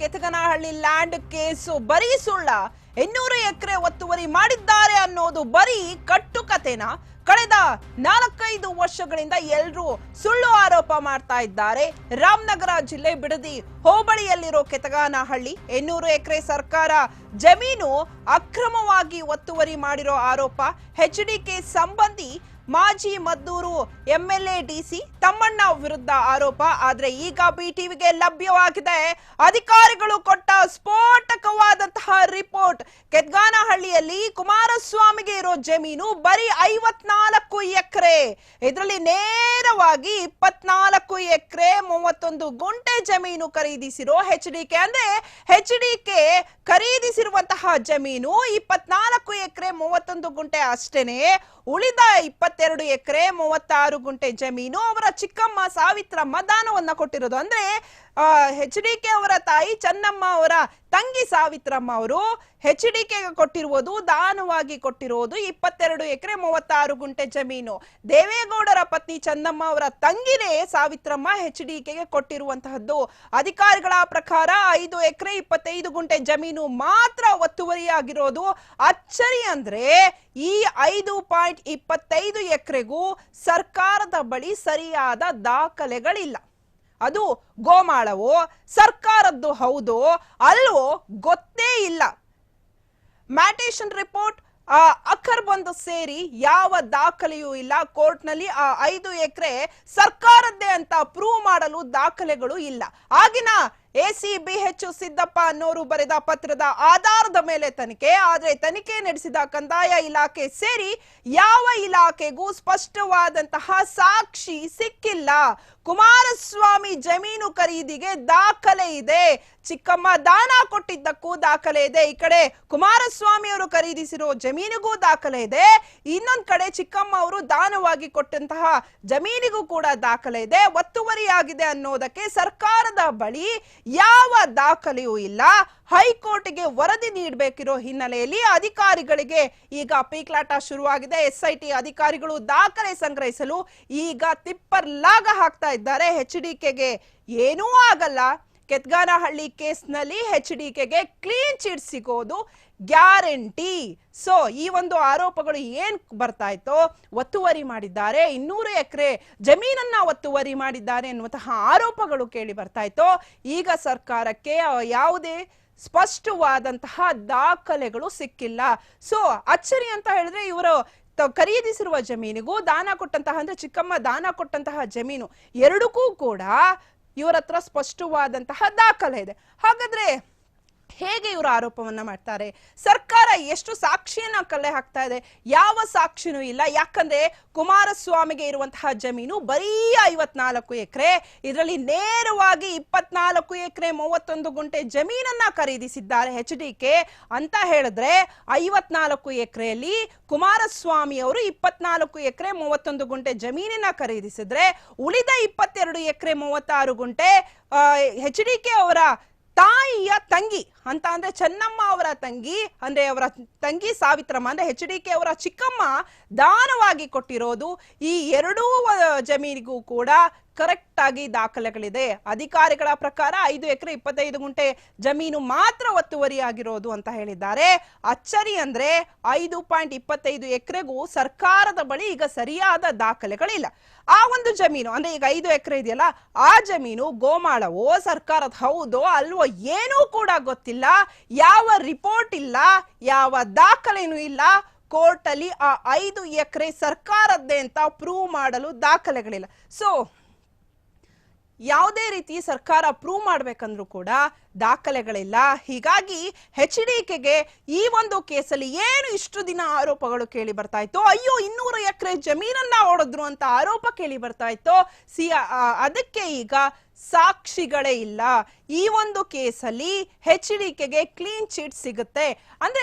ಕೆತಗನಹಳ್ಳಿ land case ಬರೀ ಸುಳ್ಳ. ಇನ್ನೂರು ಎಕರೆ ಒತ್ತುವರಿ ಮಾಡಿದ್ದಾರೆ ಅನ್ನೋದು ಬರೀ ಕಟ್ಟುಕತೆನ? ಕಳೆದ ನಾಲ್ಕೈದು ವರ್ಷಗಳಿಂದ ಎಲ್ಲರೂ ಸುಳ್ಳು ಆರೋಪ ಮಾಡ್ತಾ ಇದ್ದಾರೆ. ರಾಮನಗರ ಜಿಲ್ಲೆ ಬಿಡದಿ ಹೋಬಳಿಯಲ್ಲಿರೋ ಕೆತಗಾನಹಳ್ಳಿ ಎನ್ನೂರು ಎಕರೆ ಸರ್ಕಾರ ಜಮೀನು ಅಕ್ರಮವಾಗಿ ಒತ್ತುವರಿ ಮಾಡಿರೋ ಆರೋಪ. ಎಚ್ಡಿಕೆ ಸಂಬಂಧಿ ಮಾಜಿ ಮದ್ದೂರು ಎಂಎಲ್ಎ ಡಿಸಿ ತಮ್ಮಣ್ಣ ವಿರುದ್ಧ ಆರೋಪ. ಆದ್ರೆ ಈಗ ಬಿಟಿವಿಗೆ ಲಭ್ಯವಾಗಿದೆ. ಅಧಿಕಾರಿಗಳು ಕೊಟ್ಟ ಸ್ಫೋಟಕವಾದಂತಹ ರಿಪೋರ್ಟ್. ಕೆದ್ಗಾನಹಳ್ಳಿಯಲ್ಲಿ ಕುಮಾರಸ್ವಾಮಿಗೆ ಇರೋ ಜಮೀನು ಬರೀ ಐವತ್ನಾಲ್ಕು ಎಕರೆ. ಇದರಲ್ಲಿ ನೇರವಾಗಿ ಇಪ್ಪತ್ನಾಲ್ಕು ಎಕರೆ ಮೂವತ್ತೊಂದು ಗುಂಟೆ ಜಮೀನು ಖರೀದಿಸಿರೋ ಹೆಚ್ ಡಿ ಕೆ. ಅಂದ್ರೆ ಹೆಚ್ ಡಿ ಕೆ ಖರೀದಿಸಿರುವಂತಹ ಜಮೀನು ಇಪ್ಪತ್ನಾಲ್ಕು ಎಕರೆ ಮೂವತ್ತೊಂದು ಗುಂಟೆ ಅಷ್ಟೇನೆ. ಉಳಿದ ಇಪ್ಪತ್ತೆರಡು ಎಕರೆ ಮೂವತ್ತಾರು ಗುಂಟೆ ಜಮೀನು ಅವರ ಚಿಕ್ಕಮ್ಮ ಸಾವಿತ್ರಮ್ಮ ದಾನವನ್ನ ಕೊಟ್ಟಿರೋದು. ಅಂದ್ರೆ ಎಚ್ ಡಿ ಅವರ ತಾಯಿ ಚನ್ನಮ್ಮ ಅವರ ತಂಗಿ ಸಾವಿತ್ರಮ್ಮ ಅವರು ಹೆಚ್ ಡಿ ಕೊಟ್ಟಿರುವುದು, ದಾನವಾಗಿ ಕೊಟ್ಟಿರುವುದು ಇಪ್ಪತ್ತೆರಡು ಎಕರೆ ಮೂವತ್ತಾರು ಗುಂಟೆ ಜಮೀನು. ದೇವೇಗೌಡರ ಪತ್ನಿ ಚಂದಮ್ಮ ಅವರ ತಂಗಿನೇ ಸಾವಿತ್ರಮ್ಮ ಹೆಚ್ ಡಿ ಕೊಟ್ಟಿರುವಂತಹದ್ದು. ಅಧಿಕಾರಿಗಳ ಪ್ರಕಾರ ಐದು ಎಕರೆ ಇಪ್ಪತ್ತೈದು ಗುಂಟೆ ಜಮೀನು ಮಾತ್ರ ಒತ್ತುವರಿಯಾಗಿರೋದು. ಅಚ್ಚರಿ ಅಂದ್ರೆ ಈ ಐದು ಪಾಯಿಂಟ್ ಇಪ್ಪತ್ತೈದು ಎಕರೆಗೂ ಸರ್ಕಾರದ ಬಳಿ ಸರಿಯಾದ ದಾಖಲೆಗಳಿಲ್ಲ. ಅದು ಗೋಮಾಳವೋ, ಸರ್ಕಾರದ್ದು ಹೌದೋ, ಅಲ್ವೋ ಗೊತ್ತೇ ಇಲ್ಲ. ಮ್ಯಾಟೇಷನ್ ರಿಪೋರ್ಟ್, ಆ ಅಖರ್ ಬಂದು ಸೇರಿ ಯಾವ ದಾಖಲೆಯೂ ಇಲ್ಲ. ಕೋರ್ಟ್ನಲ್ಲಿ ಆ ಐದು ಎಕರೆ ಸರ್ಕಾರದ್ದೇ ಅಂತ ಪ್ರೂವ್ ಮಾಡಲು ದಾಖಲೆಗಳು ಇಲ್ಲ. ಆಗಿನ A C B H Siddappa ಅನ್ನೋರು ಬರೆದ ಪತ್ರದ ಆಧಾರದ ಮೇಲೆ ತನಿಖೆ, ಆದರೆ ತನಿಖೆ ನಡೆಸಿದ ಕಂದಾಯ ಇಲಾಖೆ ಸೇರಿ ಯಾವ ಇಲಾಖೆಗೂ ಸ್ಪಷ್ಟವಾದಂತಹ ಸಾಕ್ಷಿ ಸಿಕ್ಕಿಲ್ಲ. ಕುಮಾರಸ್ವಾಮಿ ಜಮೀನು ಖರೀದಿಗೆ ದಾಖಲೆ ಇದೆ. ಚಿಕ್ಕಮ್ಮ ದಾನ ಕೊಟ್ಟಿದ್ದಕ್ಕೂ ದಾಖಲೆ ಇದೆ. ಈ ಕಡೆ ಕುಮಾರಸ್ವಾಮಿ ಅವರು ಖರೀದಿಸಿರೋ ಜಮೀನಿಗೂ ದಾಖಲೆ ಇದೆ. ಇನ್ನೊಂದ್ ಕಡೆ ಚಿಕ್ಕಮ್ಮ ಅವರು ದಾನವಾಗಿ ಕೊಟ್ಟಂತಹ ಜಮೀನಿಗೂ ಕೂಡ ದಾಖಲೆ ಇದೆ. ಒತ್ತುವರಿಯಾಗಿದೆ ಅನ್ನೋದಕ್ಕೆ ಸರ್ಕಾರದ ಬಳಿ ಯಾವ ದಾಖಲೆಯೂ ಇಲ್ಲ. ಹೈಕೋರ್ಟ್ಗೆ ವರದಿ ನೀಡಬೇಕಿರೋ ಹಿನ್ನೆಲೆಯಲ್ಲಿ ಅಧಿಕಾರಿಗಳಿಗೆ ಈಗ ಪೀಕ್ಲಾಟ ಶುರುವಾಗಿದೆ. ಎಸ್ಐಟಿ ಅಧಿಕಾರಿಗಳು ದಾಖಲೆ ಸಂಗ್ರಹಿಸಲು ಈಗ ತಿಪ್ಪರ್ ಲಾಗ ಹಾಕ್ತಾ ಇದ್ದಾರೆ. ಎಚ್ ಡಿ ಕೆಗೆ ಏನೂ ಆಗಲ್ಲ. ಕೆತ್ಗಾನಹಳ್ಳಿ ಕೇಸ್ನಲ್ಲಿ ಎಚ್ ಡಿ ಕೆಗೆ ಕ್ಲೀನ್ ಚಿಟ್ ಸಿಗೋದು ಗ್ಯಾರಂಟಿ. ಸೊ, ಈ ಒಂದು ಆರೋಪಗಳು ಏನ್ ಬರ್ತಾ ಇತ್ತೋ ಒತ್ತುವರಿ ಮಾಡಿದ್ದಾರೆ, ಇನ್ನೂರು ಎಕರೆ ಜಮೀನನ್ನ ಒತ್ತುವರಿ ಮಾಡಿದ್ದಾರೆ ಎನ್ನುವಂತಹ ಆರೋಪಗಳು ಕೇಳಿ ಬರ್ತಾ ಇತ್ತೋ ಈಗ ಸರ್ಕಾರಕ್ಕೆ ಯಾವುದೇ ಸ್ಪಷ್ಟವಾದಂತಹ ದಾಖಲೆಗಳು ಸಿಕ್ಕಿಲ್ಲ. ಸೊ, ಅಚ್ಚರಿ ಅಂತ ಹೇಳಿದ್ರೆ ಇವರು ಖರೀದಿಸಿರುವ ಜಮೀನಿಗೂ, ದಾನ ಕೊಟ್ಟಂತಹ ಅಂದ್ರೆ ಚಿಕ್ಕಮ್ಮ ದಾನ ಕೊಟ್ಟಂತಹ ಜಮೀನು ಎರಡಕ್ಕೂ ಕೂಡ ಇವರ ಹತ್ರ ಸ್ಪಷ್ಟವಾದಂತಹ ದಾಖಲೆ ಇದೆ. ಹಾಗಾದ್ರೆ ಹೇಗೆ ಇವರು ಆರೋಪವನ್ನ ಮಾಡ್ತಾರೆ? ಸರ್ಕಾರ ಎಷ್ಟು ಸಾಕ್ಷಿಯನ್ನ ಕಲೆ ಹಾಕ್ತಾ ಇದೆ? ಯಾವ ಸಾಕ್ಷಿನೂ ಇಲ್ಲ. ಯಾಕಂದ್ರೆ ಕುಮಾರಸ್ವಾಮಿಗೆ ಇರುವಂತಹ ಜಮೀನು ಬರೀ ಐವತ್ನಾಲ್ಕು ಎಕರೆ. ಇದರಲ್ಲಿ ನೇರವಾಗಿ ಇಪ್ಪತ್ನಾಲ್ಕು ಎಕರೆ ಮೂವತ್ತೊಂದು ಗುಂಟೆ ಜಮೀನನ್ನ ಖರೀದಿಸಿದ್ದಾರೆ ಎಚ್ ಡಿ ಅಂತ ಹೇಳಿದ್ರೆ ಐವತ್ನಾಲ್ಕು ಎಕರೆಯಲ್ಲಿ ಕುಮಾರಸ್ವಾಮಿ ಅವರು ಇಪ್ಪತ್ನಾಲ್ಕು ಎಕರೆ ಮೂವತ್ತೊಂದು ಗುಂಟೆ ಜಮೀನನ್ನ ಖರೀದಿಸಿದ್ರೆ ಉಳಿದ ಇಪ್ಪತ್ತೆರಡು ಎಕರೆ ಮೂವತ್ತಾರು ಗುಂಟೆ ಎಚ್ ಡಿ ಕೆ ಅವರ ತಾಯಿಯ ತಂಗಿ, ಅಂತ ಅಂದ್ರೆ ಚೆನ್ನಮ್ಮ ಅವರ ತಂಗಿ, ಅಂದ್ರೆ ಅವರ ತಂಗಿ ಸಾವಿತ್ರಮ್ಮ, ಅಂದ್ರೆ ಎಚ್ ಡಿ ಕೆ ಅವರ ಚಿಕ್ಕಮ್ಮ ದಾನವಾಗಿ ಕೊಟ್ಟಿರೋದು ಈ ಎರಡೂ ಜಮೀನಿಗೂ ಕೂಡ ಕರೆಕ್ಟ್ ಆಗಿ ದಾಖಲೆಗಳಿದೆ. ಅಧಿಕಾರಿಗಳ ಪ್ರಕಾರ ಐದು ಎಕರೆ ಇಪ್ಪತ್ತೈದು ಗುಂಟೆ ಜಮೀನು ಮಾತ್ರ ಒತ್ತುವರಿ ಆಗಿರೋದು ಅಂತ ಹೇಳಿದ್ದಾರೆ. ಅಚ್ಚರಿ ಅಂದ್ರೆ ಐದು ಪಾಯಿಂಟ್ ಇಪ್ಪತ್ತೈದು ಎಕರೆಗೂ ಸರ್ಕಾರದ ಬಳಿ ಈಗ ಸರಿಯಾದ ದಾಖಲೆಗಳಿಲ್ಲ. ಆ ಒಂದು ಜಮೀನು, ಅಂದ್ರೆ ಈಗ ಐದು ಎಕರೆ ಇದೆಯಲ್ಲ, ಆ ಜಮೀನು ಗೋಮಾಳವೋ, ಸರ್ಕಾರದ ಹೌದೋ, ಅಲ್ವೋ ಏನೂ ಕೂಡ ಗೊತ್ತಿಲ್ಲ. ಯಾವ ರಿಪೋರ್ಟ್ ಇಲ್ಲ, ಯಾವ ದಾಖಲೆನೂ ಇಲ್ಲ. ಕೋರ್ಟ್ ಅಲ್ಲಿ ಆ ಐದು ಎಕರೆ ಸರ್ಕಾರದ್ದೇ ಅಂತ ಪ್ರೂವ್ ಮಾಡಲು ದಾಖಲೆಗಳಿಲ್ಲ. ಸೊ ಯಾವುದೇ ರೀತಿ ಸರ್ಕಾರ ಪ್ರೂವ್ ಮಾಡ್ಬೇಕಂದ್ರೂ ಕೂಡ ದಾಖಲೆಗಳಿಲ್ಲ. ಹೀಗಾಗಿ ಎಚ್ ಡಿ ಕೆಗೆ ಈ ಒಂದು ಕೇಸಲ್ಲಿ ಏನು ಇಷ್ಟು ದಿನ ಆರೋಪಗಳು ಕೇಳಿ ಬರ್ತಾ ಇತ್ತು? ಅಯ್ಯೋ, ಇನ್ನೂರು ಎಕರೆ ಜಮೀನನ್ನ ಓಡಿದ್ರು ಅಂತ ಆರೋಪ ಕೇಳಿ ಬರ್ತಾ ಇತ್ತು. ಸಿ ಅದಕ್ಕೆ ಈಗ ಸಾಕ್ಷಿಗಳೇ ಇಲ್ಲ. ಈ ಒಂದು ಕೇಸಲ್ಲಿ ಎಚ್ ಡಿ ಕೆಗೆ ಕ್ಲೀನ್ ಚೀಟ್ ಸಿಗುತ್ತೆ. ಅಂದ್ರೆ